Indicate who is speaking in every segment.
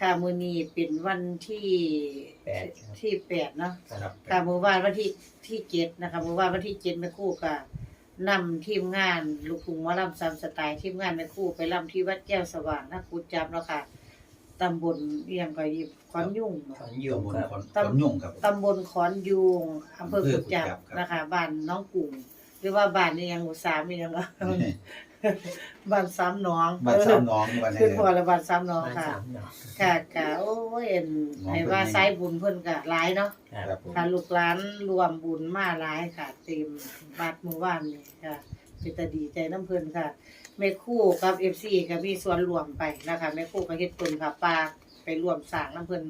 Speaker 1: ค่ะมื้อนี้เป็นวันที่
Speaker 2: แปดครับ
Speaker 1: ที่แปดเนาะ
Speaker 2: ครับ
Speaker 1: ค่ะเมื่อวานวันที่ที่เจ็ดนะคะเมื่อวานวันที่เจ็ดแม่ครู่ก็นำทีมงานลูกทุ่งหมอลำซามสไตล์ทีมงานแม่ครู่ไปลำที่วัดแก้วสว่างนะกูจับเนาะค่ะตำบลเอียงก็ยิบขอนยุ่งเนาะ
Speaker 2: ขอนยุ่ง
Speaker 3: ตำบล
Speaker 2: ครับ
Speaker 3: ขอนขอนยุ่งครับผม
Speaker 1: ตำบลขอนยูงอำเภอกุดจับ
Speaker 3: อำเภอกุดจับครับ
Speaker 1: นะคะบ้านน้องกุ้งหรือว่าบ้านนี่ยังอุตสามนี่ยังวะ บ้านซ้ำหน้อง
Speaker 3: บ้านสามน้องวันนี้
Speaker 1: คือพอละบ้านซ้ำหน้อง
Speaker 2: บ้าน
Speaker 1: ค่ะ
Speaker 2: สามหนอก
Speaker 1: ค่ะกะโอ้ยเอ็น
Speaker 3: น้อง
Speaker 1: ให้
Speaker 3: เพิ่น
Speaker 1: ว่า
Speaker 3: นี่
Speaker 1: สายบุญเพิ่นก็หลายเนาะ
Speaker 2: ค
Speaker 3: ค
Speaker 2: รั
Speaker 3: รั
Speaker 2: บบ
Speaker 3: ผม
Speaker 1: ค่ะลูกหลานรวมบุญมาหลายค่ะเต็มบัดมื้อวานนี่ค่ะเป็นตาดีใจน้ำเพิ่นค่ะแม่ครู่กับ FC ก็มีส่วนรวมไปนะคะแม่ครู่ก็เฮ็ดตุนค่ะปลาไปร่วมสร้างน้ำเพิ่น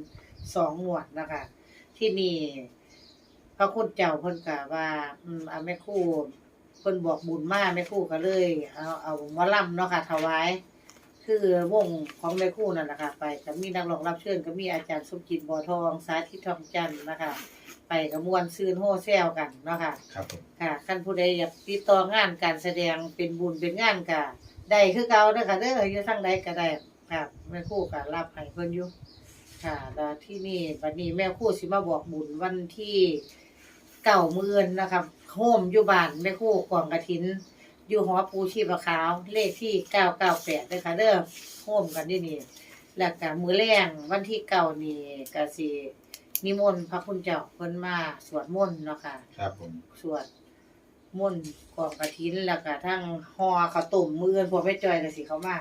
Speaker 1: สองงวดนะคะ ที่นี่พระคุณเจ้าเพิ่นก็ว่า อืมเอาแม่ครู่เพิ่นบอกบุญมาแม่ครู่ก็เลย เอาเอาหมอลำเนาะค่ะถวาย คือวงของแม่ครู่นั่นแหละค่ะ ไปก็มีนักร้องรับเชิญก็มีอาจารย์สมจิตบ่อทอง สาธิตทองจันทร์นะคะ ไปกับมวลซืนโฮแซวกันเนาะค่ะ
Speaker 3: ครับผม
Speaker 1: ค่ะคันผู้ใดอยากติดต่องานการแสดงเป็นบุญเป็นงานก็ได้คือเก่าเด้อค่ะเด้ออยู่ทางใดก็ได้ค่ะแม่ครู่ก็รับให้เพิ่นอยู่ค่ะแล้วที่นี่บัดนี้แม่ครู่สิมาบอกบุญวันที่ เก่ามื้อนะคะโฮมอยู่บ้านแม่ครู่กองกฐิน อยู่หอปูชีพขาว เลขที่เก้าเก้าแปดเด้อค่ะเด้อโฮมกันที่นี่แล้วก็มื้อแรงวันที่เก้านี่ก็สินิมนต์พระคุณเจ้าเพิ่นมาสวดมนต์เนาะค่ะ
Speaker 3: ครับผม
Speaker 1: สวดมนต์กองกฐินแล้วก็ทั้งห่อข้าวต้มมื้ออื่นพวกแม่จ้อยก็สิเข้ามา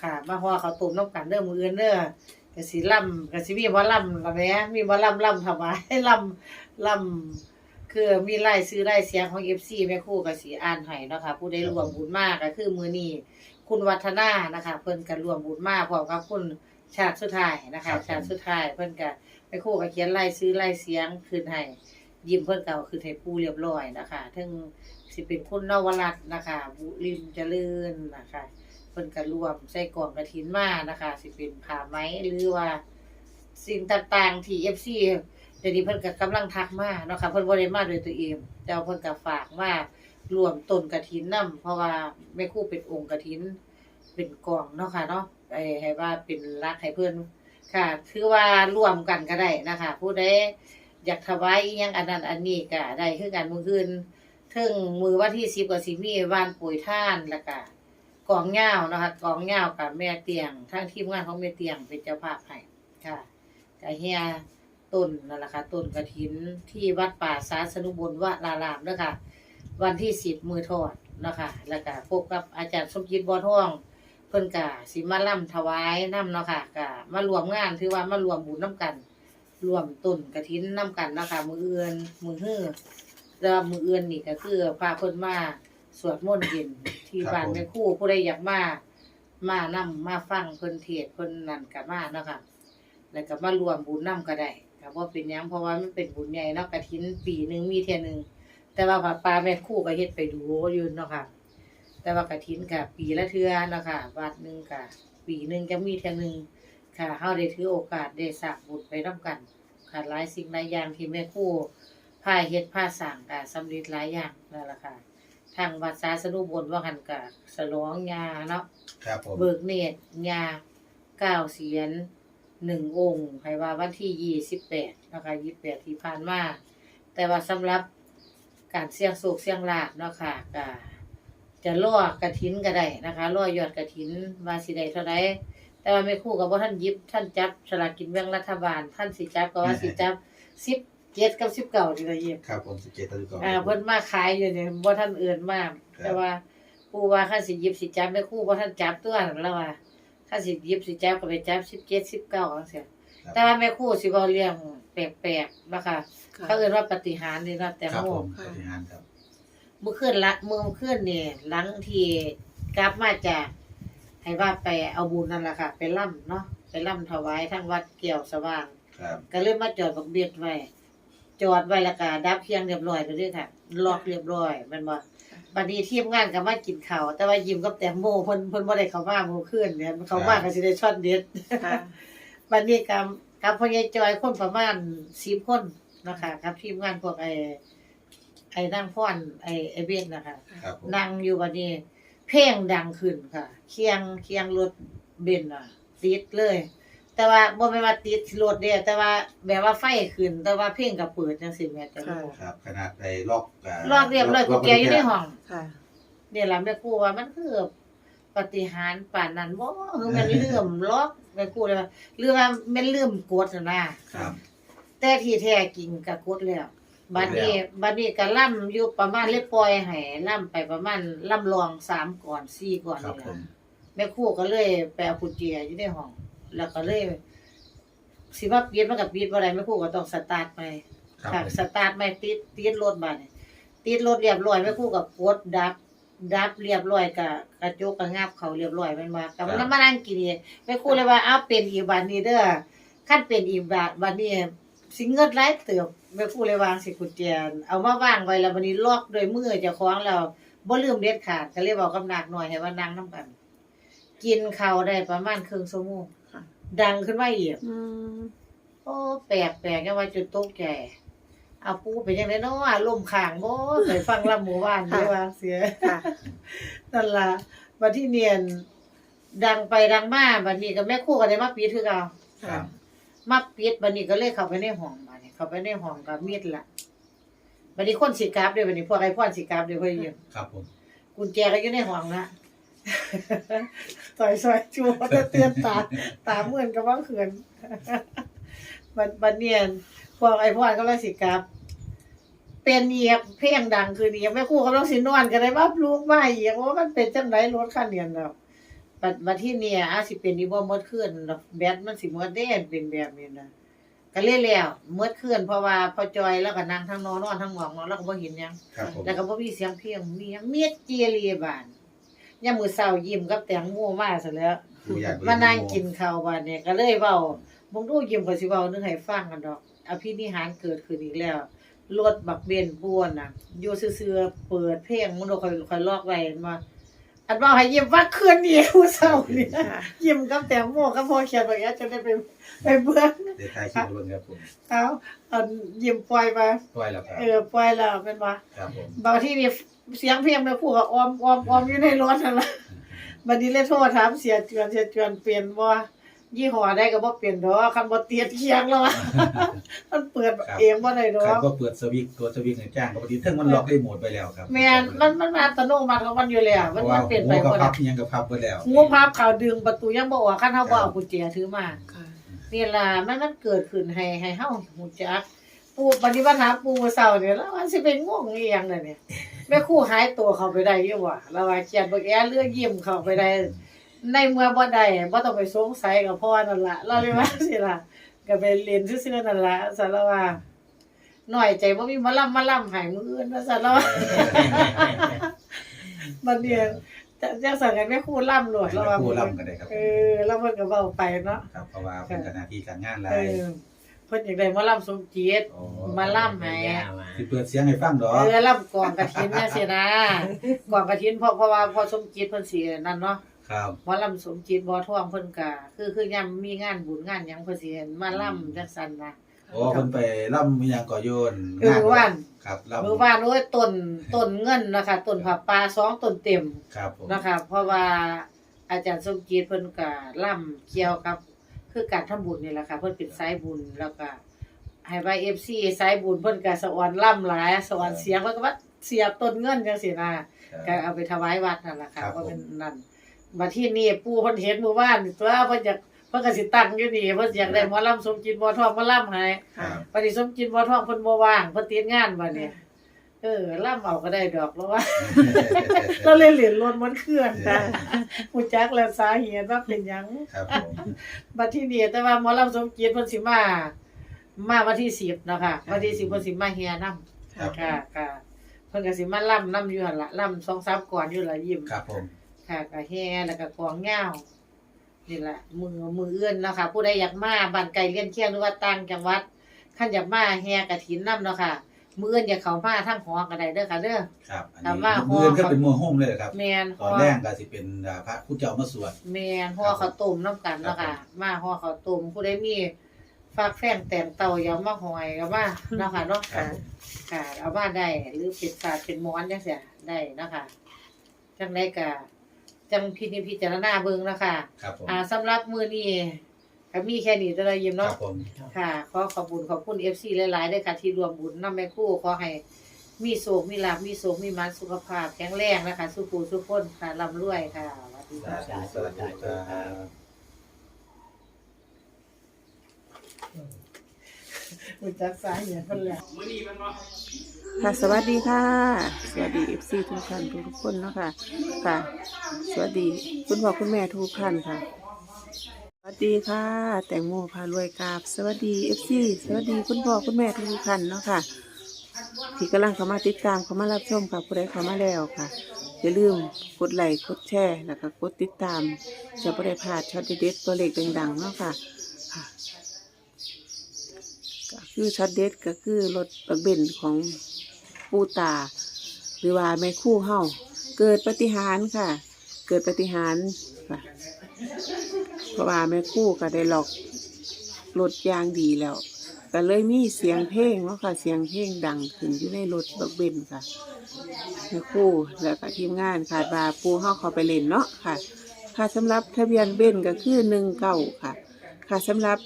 Speaker 1: ค่ะ มาห่อข้าวต้มนำกันเด้อมื้ออื่นเด้อก็สิล่ำก็สิมีบ่ล่ำล่ะแหม่มีบ่ล่ำล่ำถวายล่ำ ล่ำคือมีรายซื้อรายเสียงของ FC แม่ครู่ก็สิอ่านให้เนาะค่ะผู้ใดร่วมบุญมากก็คือมื้อนี้คุณวัฒนานะคะ เพิ่นก็ร่วมบุญมาพร้อมกับคุณชาติสุดท้ายนะคะ ชาติสุดท้ายเพิ่นก็แม่ครู่ก็เขียนรายซื้อรายเสียงขึ้นให้ยิ้มเพิ่นเก่าคือให้ปูเรียบร้อยนะคะถึงสิเป็นคุณนวรัตน์นะคะบุริมเจริญนะคะเพิ่นก็รวมใส่กล่องกระถินมานะคะ สิเป็นผ้าไหมหรือว่าสิ่งต่างๆที่ FC เดี๋ยวนี้เพิ่นก็กำลังทักมาเนาะค่ะเพิ่นบ่ได้มาด้วยตัวเองแต่ว่าเพิ่นก็ฝากมารวมต้นกฐินนํเพราะว่าแม่ครูเป็นองค์กฐิน เป็นกองเนาะค่ะเนาะไอ้ให้ว่าเป็นรักให้เพิ่นค่ะ ถือว่าร่วมกันก็ได้นะคะผู้ใดอยากถวายอิหยังอันนั้นอันนี้ก็ได้คือกันมื้อคืนถึงมือวันที่10ก็สิมีวานปุ๋ยท่านแล้วก็กองเหย้านะค่ะกองเหย้ากับแม่เตียงทั้งทีมงานของแม่เตียงเป็นเจ้าภาพให้ค่ะก็เฮีย ต้นนั่นแหละค่ะต้นกฐินที่วัดป่าสาสนุบุญวรารามเด้อค่ะวันที่10มือทอดเนาะคะแล้วก็พบกับอาจารย์สมจิตบัวทองเพิ่นก็สิมาล่ำถวายนำเนาะค่ะก็มารวมงานถือว่ามารวมบุญนํกัน รวมต้นกระถินนํกันนะคะมือเอือนมือฮื้อแล้วมือเอือนนี่ก็คือพาเพิ่นมาสวดมนต์เย็นที่บ้านแม่ครูผู้ใดอยากมามานํมาฟังเพิ่นเทศน์เพิ่นนั่นก็มาเนาะค่ะแล้วก็มารวมบุญนํก็ได้ ก็บ่เป็นหยังเพราะว่ามันเป็นบุญใหญ่เนาะกฐินปีหนึงมีเที่ยหนึงแต่ว่าพระป่าแม่ครูก็เฮ็ดไปดูอยู่เนาะค่ะ แต่ว่ากฐินก็ปีละเทื่อเนาะค่ะวัดหนึงก็ปีหนึงจะมีเที่ยหนึงค่ะเฮาได้ถือโอกาสได้สร้างบุญไปร่วมกันค่ะหลายสิ่งหลายอย่างที่แม่ครูพาเฮ็ดพาสร้างก็สำเร็จหลายอย่างนั่นล่ะค่ะ ทางวัดสาสนุบลว่าหันก็ฉลองยาเนาะ
Speaker 3: ครับผม
Speaker 1: เบิกเนตรยาเก้าเสียน หนึ่งองค์ให้ว่าวันที่ยี่สิบแปดนะคะยี่สิบแปดที่ผ่านมาแต่ว่าสำหรับการเสี่ยงโศกเสี่ยงลาบเนาะค่ะก็จะล่อกระถินก็ได้นะคะล่อยอดกระถินว่าสิได้เท่าใดแต่ว่าไม่ครู่กับว่าท่านหยิบท่านจับสลากกินแบ่งรัฐบาล ท่านสิจับก็ว่าสิจับสิบเจ็ดกับสิบเก้าที่ละเอียด
Speaker 3: ครับผมสิบเจ็ดตะลุก
Speaker 1: อ่าเพิ่นมาขายอยู่เนี่ยบ่ท่านเอื่นมาก
Speaker 3: ครับ
Speaker 1: แต่ว่าผู้ว่าคันสิหยิบสิจับแม่ครู่บ่ท่านจับตัวนั่นแล้วว่า คันสิหยิบสิจับก็ไปจับ17 19จังซี่
Speaker 3: ครับ
Speaker 1: แต่ว่าแม่ครู่สิบ่เลี้ยงแปลกๆนะคะ
Speaker 4: ค่ะ
Speaker 1: เขาเอิ้นว่าปาฏิหาริย์นี่เนาะแต่
Speaker 3: ครับ
Speaker 1: โม
Speaker 3: ผมปฏิหารครับ
Speaker 1: มื้อคืนละมื้อคืนนี่หลังที่กลับมาจากให้ว่าไปเอาบุญนั่นล่ะค่ะ ไปล่ำเนาะไปล่ำถวายทางวัดเกี่ยวสว่าง
Speaker 3: ครับ
Speaker 1: ก็เลยมาจอดบักเบียดไว้จอดไว้แล้วก็ดับเครื่องเรียบร้อยไปด้วยค่ะล็อกเรียบร้อยแมันบ่ บัดนี้ทีมงานก็มากินข้าวแต่ว่ายิ้มกับแตงโมเพิ่นเพิ่นบ่ได้เข้ามาเมื่อคืนเนี่ยเขามาก็สิได้ช็อตเด็ด
Speaker 4: ค่ะ
Speaker 1: บัดนี้กับกับพ่อใหญ่จอยคนประมาณ10คนนะคะกับทีมงานพวกไอ้ไอ้นางพรไอ้ไอ้เบียนนะคะ
Speaker 3: ครับผม
Speaker 1: นั่งอยู่บัดนี้ เพลงดังขึ้นค่ะ เคียงเคียงรถเบนซ์อะติดเลย แต่ว่าบ่แม่นว่าติดรถเด้แต่ว่าแบบว่าไฟขึ้น แต่ว่าเพลงก็เปิดจังซี่แม่แต่
Speaker 2: ค่ะ
Speaker 3: ครับ ขนาดไปล็อก
Speaker 1: ลอกเรียบร้อยกุญแจอยู่ในห้อง
Speaker 2: ค่ะ
Speaker 1: เนี่ยล่ะแม่ครูว่ามันคือปาฏิหาริย์ปานนั้นบ่คือมันลืมล็อกแม่ครูเลยว่าหรือว่าแม่นลืมกดน่ะนะ
Speaker 3: ครับ
Speaker 1: แต่ที่แท้จริงก็กดแล้ว บัดนี้บัดนี้ก็ล่ำอยู่ประมาณเลยปล่อยให้ล่ำไปประมาณล่ำรองสามก่อนสี่ก่อน
Speaker 3: ครับ
Speaker 1: นี่
Speaker 3: ผ
Speaker 1: ล่ะ
Speaker 3: ม
Speaker 1: แม่ครูก็เลยไปเอากุญแจอยู่ในห้อง แล้วก็เลยสิว่าปิดมันก็ปิดบ่ได้แม่ครูก็ต้องสตาร์ทไป
Speaker 3: ครับ
Speaker 1: ค่ะ
Speaker 3: ผม
Speaker 1: สตาร์ทไม่ติดติดรถบัดนี้ติดรถเรียบร้อยแม่ครูก็กดดับ ดับเรียบร้อยก็กระจกก็งับเขาเรียบร้อยแม่นว่าก็มันมานั่งกินนี่แม่ครูเลยว่าเอาเป็นอีกบัดนี้เด้อคันเป็นอีกบัดบัดนี้สิเงินหลายเติบแม่ครูเลยวางสิกุญแจเอามาวางไว้แล้วบัดนี้ล็อกด้วยมือเจ้าของแล้วบ่ลืมเด็ดขาดก็เลยบอกกับนักหน่อยให้ว่านั่งนํกัน กินข้าวได้ประมาณครึ่งชั่วโมง
Speaker 2: ค่ะ
Speaker 1: ดังขึ้นมาอีก
Speaker 2: อืม
Speaker 1: โอ้ แปลกแปลกยังว่าจุดตกใจเอาปูเป็นยังไงเนาะลมข้างบ่เคยฟังลำหมู่บ้านได้ว่าเสีย
Speaker 2: ค่ะ
Speaker 1: นั่นล่ะบัดที่เนียน ดังไปดังมาบัดนี้ก็แม่ครู่ก็ได้มาปิดคือเก่า
Speaker 3: ครับ
Speaker 1: มาปิดบัดนี้ก็เลยเข้าไปในห้องบัดนี้เข้าไปในห้องก็มีดละบัดนี้คนสิกราบเด้อบัดนี้พวกไอ้พ่อนสิกราบเด้อเพิ่นอยู่
Speaker 3: ครับผม
Speaker 1: กุญแจก็อยู่ในห้องนะ ต่อยซอยจูแต่เตือนตาตาเหมือนกับว่าเขินบัดบัดเนียนพวกไอ้พ่อนก็เลยสิกลับ เป็นเยียบเพลงดังคือเนียบแม่ครู่กำลังสินอนก็ได้ว่าลูกมาเยียบว่ามันเป็นจังไดรถคันเนียนดอกบัดบัดที่เนี่ยอาจสิเป็นอีบ่หมดขึ้นดอกแบตมันสิหมดเด้เป็นแบบนี้นะก็เลยแล้วหมดขึ้นเพราะว่าพอจอยแล้วก็นั่งทั้งนอนนอนทั้งหงอกเนาะแล้วก็บ่เห็นหยัง
Speaker 3: ครับผม
Speaker 1: แล้วก็บ่มีเสียงเพลงมีหยังเมียดเจียรีบาน ยามมื้อเช้ายิ้มกับแตงโมมาซะแล้ว
Speaker 3: ดูอยากเบิ่
Speaker 1: มานั่งกินข้าวบาดเนี่ยก็เลยเว้าบ่ดูยิ้มก็สิเว้านึงให้ฟังกันดอกอภินิหารเกิดขึ้นอีกแล้ว รถบักเบนบ้วนน่ะอยู่ซื่อๆเปิดเพลงมันบ่ค่อยค่อยลอกไว้มาอันเว้าให้ยิ้มว่าคืนนี้มื้อเช้านี่
Speaker 2: ค่ะ
Speaker 1: ยิ้มกับแตงโมกับพ่อเขียนไว้อะจะได้ไปไปเบิ่ง
Speaker 3: เดี๋ยวถ่ายคลิปไว้เบิ่งครับผม
Speaker 1: เอาอันยิ้มปล่อยมา
Speaker 3: ปล่อยแล้วครับ
Speaker 1: เออปล่อยแล้วแม่นบ่
Speaker 3: ครับผม
Speaker 1: บางที่นี่ เสียงเพลงแม่ครูก็ออมออมออมอยู่ในรถนั่นล่ะบัดนี้เลยโทรถามเสียเจือนเสียเจือนเปลี่ยนบ่ยี่ห้อใดก็บ่เปลี่ยนดอกคันบ่เตียดเคียงแล้วอะมันเปิดเองบ่ได้ดอ
Speaker 3: ใคร
Speaker 1: ก
Speaker 3: ก็เปิดสวิตช์ตัวสวิตช์ให้จ้างปกติเทั้งมันล็อกได้โหมดไปแล้วครับ
Speaker 1: แม่นมันมันอัตโนมัติของมันอยู่แล้ว
Speaker 3: เพ
Speaker 1: มัน
Speaker 3: ราะ
Speaker 1: มั
Speaker 3: ว่าน
Speaker 1: เปลี่ยนไป
Speaker 3: หัวกับ
Speaker 1: บ่
Speaker 3: พั
Speaker 1: ได้
Speaker 3: บอิหยังกับพับไปแล้ว
Speaker 1: งูภาพเขาดึงประตูยังบ่ออกคันเฮาบ่เอากุญแจถือมา
Speaker 2: ค่ะ
Speaker 1: นี่ล่ะมันมันเกิดขึ้นให้ให้เฮาฮู้จัก ปูปฏิบัติหาปูมื้อเช้าเนี่ยแล้วมันสิเป็นง่วงอีหยังน่ะเนี่ยแม่ครูหายตัวเข้าไปได้อยู่ว่ะแล้วว่าเขียนเบิกแอเลือยิ้มเข้าไปได้ ในเมื่อบ่ได้บ่ต้องไปสงสัยกับพ่อนั่นล่ะเราเลยว่าสิล่ะก็ไปเรียนซื่อๆนั่นล่ะสารว่าน้อยใจบ่มีหมาล่ำมาล่ำให้มื้ออื่นว่าซั่นแล้วบัดเนี่ยจะจังซั่นก็แม่ครูล่ำโลด
Speaker 3: ให้
Speaker 1: แล้ว
Speaker 3: แม่
Speaker 1: ว่า
Speaker 3: ครูร่ำกันได้ครับ
Speaker 1: เออแล้วเพิ่นก็เว้าไปเนาะ
Speaker 3: ครับเพราะว่าเป็นหน้าที่การงานหลา
Speaker 1: เอยอ เพิ่นอยากได้หมาล่ำสมจิต
Speaker 3: โอ้
Speaker 1: มาล่ำให้
Speaker 3: สิเปิดเสียงให้ฟังดอก
Speaker 1: เออล่ำกองกฐินเนี่ยสินะกองกฐินเพราะเพราะว่าพอสมจิตเพิ่นสินั่นเนาะ
Speaker 3: ครับ
Speaker 1: หมอลำสมจิตบ่ท่วงเพิ่นก็คือคือยามมีงานบุญงานหยังเพิ่นสิเห็นมาล่ำจังซั่นนะ
Speaker 3: โอ้เพิ่นไปร่ำมีหยังก่อโยน
Speaker 1: เออว่าน
Speaker 3: ครับร่ำ
Speaker 1: เมื่อวานโอ้ยต้นต้นเงินนะคะต้นผักปลาสองต้นเต็ม
Speaker 3: ครับผม
Speaker 1: นะคะเพราะว่าอาจารย์สมจิตเพิ่นก็ล่ำเกี่ยวกับ คือการทำบุญนี่แหละค่ะ เพิ่นเป็นสายบุญแล้วก็ให้ว่า FC สายบุญเพิ่นก็สะออนล่ำหลายสะออนเสียงเพิ่นก็ว่าเสียบต้นเงินจังซี่นะก็เอาไปถวายวัดนั่นแหละค่ะ
Speaker 3: ครับ
Speaker 1: ว่าเป็นนั่นมาที่นี่ปู่เพิ่นเห็นหมู่บ้านตัวเพิ่นอยากเพิ่นก็สิตั้งอยู่นี่เพิ่นอยากได้หมอลำสมจิตบ่ทองมาล่ำให้
Speaker 3: ครับ
Speaker 1: บัดนี้สมจิตบ่ทองเพิ่นบ่ว่างเพิ่นติดงานบัดนี้เออล่ำเอาก็ได้ดอกแล้วว่าเราเลยเหรียญล้นมันเคลื่อนค่ะผู้จักแล้วสาเหตุว่าเป็นหยัง
Speaker 3: ครับผม
Speaker 1: บัดที่นี่แต่ว่าหมอลำสมจิตเพิ่นสิมา มาวันที่10เนาะค่ะวันที่10เพิ่นสิมาแห่นํ
Speaker 3: ครับผม
Speaker 1: ค่ะค่ะเพิ่นก็สิมาล่ำนํอยู่หั่นล่ะล่ำ2-3ก่อนอยู่ล่ะยิ้ม
Speaker 3: ครับผม
Speaker 1: ค่ะก็แห่แล้วก็กองเงานี่แหละมือมือเอื้อนเนาะค่ะ ผู้ใดอยากมาบ้านไกลเลี้ยนเคียงหรือว่าต่างจังหวัดคันอยากมาแห่กฐินนํเนาะค่ะ มือเอื้อนอยากเข้ามาทางหอก็ได้เด้อค่ะเด้อ
Speaker 3: ครับ อัน
Speaker 1: ถามว่า
Speaker 3: นี้มือก็เป็นมือโฮมเลยครับ
Speaker 1: แม่น
Speaker 3: ตอนแรกก็สิเป็นอ่าพระผู้เจ้ามาสวด
Speaker 1: แม่นห่อข้าวต้มนํกันเนาะค่ะ มาห่อข้าวต้มผู้ใดมีฝากแฟงแตงเต่าอย่ามาหอยก็มาเนาะค่ะเนาะ
Speaker 3: ครับผม
Speaker 1: ค่ะเอามาได้หรือเป็นศาสตร์เป็นหมอนจังซี่ได้เนาะค่ะจังได๋ก็จังพินิจพิจารณาเบิ่งเนาะค่ะ
Speaker 3: ครับผม
Speaker 1: อ่าสำหรับมือนี้ กก็มีแค่นี้แต่ละยิ้ม
Speaker 3: ครั
Speaker 1: เนาะ
Speaker 3: บผม
Speaker 1: ค่ะ ขอขอบคุณขอบคุณ FC หลายๆด้วยค่ะที่รวมบุญนำแม่ครู่ขอให้มีโศกมีลาภมีโศกมีมันสุขภาพแข็งแรงนะคะ สุขูสุขคนค่ะร่ำรวยค่ะสวัสดี
Speaker 3: สา
Speaker 1: ค่ะ
Speaker 3: ธุสาธุครับ
Speaker 1: รู้จักสายเนี่ยเพิ่นแล้ว
Speaker 2: ค่ะสวัสดีค่ะ สวัสดีเอฟซีทุกท่านทุกๆคนเนาะค่ะค่ะ สวัสดีคุณพ่อคุณแม่ทุกท่านค่ะส วัสดีค่ะ แตงโมพารวยกราบ สวัสดีเอฟซีสวัสดีคุณพ่อคุณแม่ทุกท่านเนาะค่ะ ที่กำลังเข้ามาติดตามเข้ามารับชมค่ะผู้ใดเข้ามาแล้วค่ะอย่าลืมกดไลค์กดแชร์แล้วก็กดติดตาม จะไม่ได้พลาดช็อตเด็ดๆตัวเลขดังๆเนาะค่ะค่ะ ก็คือช็อตเด็ดก็คือรถบักเบนของปูตา หรือว่าแม่คู่เฮาเกิดปฏิหารค่ะ เกิดปฏิหารค่ะ เพราะว่าแม่คู่ก็ได้หลอกรถยางดีแล้วก็เลยมีเสียงเพลงเนาะค่ะเสียงเพลงดังขึ้นอยู่ในรถบักเบนค่ะแม่คู่แล้วก็ทีมงานคาดว่าปูเฮาเขาไปเล่นเนาะค่ะ ค่ะสำหรับทะเบียนเบนก็คือหนึ่งเก้าค่ะ ค่ะสำหรับ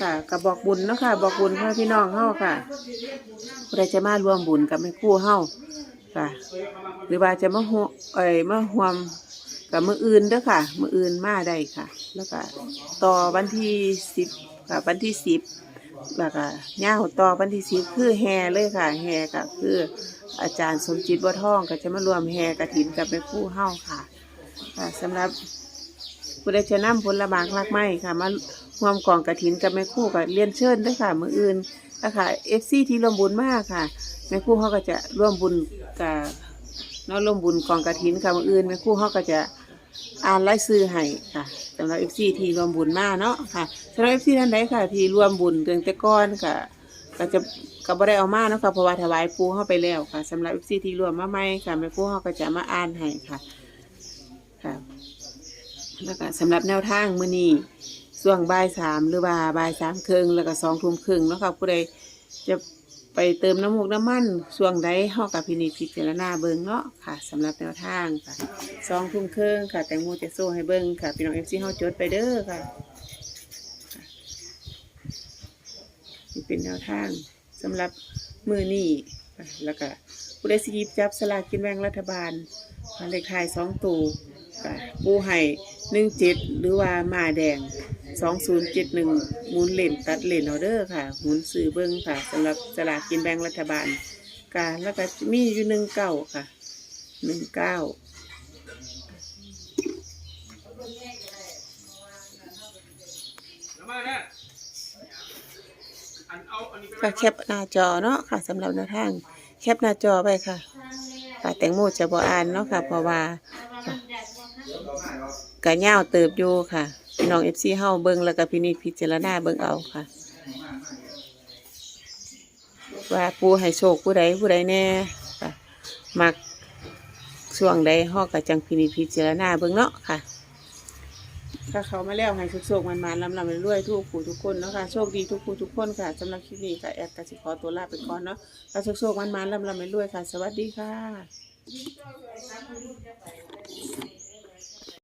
Speaker 2: ค่ะกับบอกบุญเนาะค่ะบอกบุญพ่อพี่น้องเฮาค่ะผู้ใดจะมาร่วมบุญกับแม่คู่เฮาค่ะ หรือว่าจะมาหัวเอ้ยมาหวม กับมืออื่นเด้อค่ะ มืออื่นมาได้ค่ะ แล้วก็ต่อวันที่สิบค่ะวันที่สิบแล้วก็ย่าต่อวันที่สิบคือแห่เลยค่ะแห่ก็คืออาจารย์สมจิตบัวทองก็จะมารวมแห่กระถินกับแม่คู่เฮาค่ะค่ะสำหรับผู้ใดจะนำผลหมากลักไม้ค่ะ มาร่วมกองกระถินกับแม่คู่กับเรียนเชิญด้วยค่ะ มืออื่นนะคะเอฟซีที่ร่วมบุญมากค่ะแม่คู่เขาก็จะร่วมบุญกับน้องร่วมบุญกองกระถินค่ะมืออื่นแม่คู่เขาก็จะ อ่านรายชื่อให้ค่ะสำหรับเอฟซีที่รวมบุญมาเนาะค่ะสำหรับเอฟซีท่านใดค่ะ ที่รวมบุญเดือนแต่ก้อนค่ะ ก็จะก็บ่ได้เอามาเนาะค่ะเพราะว่าถวายปูเข้าไปแล้วค่ะสำหรับเอฟซีที่รวมมาใหม่ค่ะแม่ครู่เขาก็จะมาอ่านให้ค่ะค่ะแล้วก็สำหรับแนวทางมื้อนี้ช่วงบ่ายสามหรือว่าบ่ายสามครึ่งแล้วก็สองทุ่มครึ่งเนาะค่ะผู้ใดจะ ไปเติมน้ำมูกน้ำมันช่วงใดเฮากับพินิจพิจารณาเบิ่งเนาะค่ะสำหรับแนวทางค่ะสองทุ่มครึ่องค่ะ แตงโมจะโซ่ให้เบิ่งค่ะพี่น้องเอฟซีเฮาจดไปเด้อค่ะนี่เป็นแนวทางสำหรับมือนี่แล้วก็ผู้ใดสิหยิบจับสลากกินแบ่งรัฐบาลเลขท้ายสองตัวปูไห่หนึ่งเจ็ดหรือว่าหมาแดง สองศูนย์เจ็ดหนึ่งมุนเลนตัดเลนออเดอร์ค่ะหมุนซื้อเบิ้งค่ะสำหรับสลากกินแบ่งรัฐบาลกาแล้วก็มีอยู่หนึ่งเก้าค่ะหนึ่งเก้าค่ะแคปหน้าจอเนาะค่ะสำหรับแนวทาง แคปหน้าจอไปค่ะค่ะแตงโมจะบ่อ่านเนาะค่ะเพราะว่าค่ะกะย่าเติบอยู่ค่ะ พี่น้องเอฟซีเฮาเบิ่งแล้วก็พินิจพิจารณาเบิ่งเอาค่ะ ว่าปูให้โชคผู้ใดผู้ใดแน่ค่ะมักช่วงใดฮอกกะจังพินิจพิจารณาเบิ่งเนาะค่ะถ้าเขามาแล้วให้โชคๆมันๆลำลำรวยทุกผู้ทุกคนเนาะค่ะโชคดีทุกผู้ทุกคนค่ะสำหรับคลิปนี้ค่ะแอดกสิขอตัวลาไปก่อนเนาะถ้าโชคๆมันๆลำลำรวยค่ะ สวัสดีค่ะ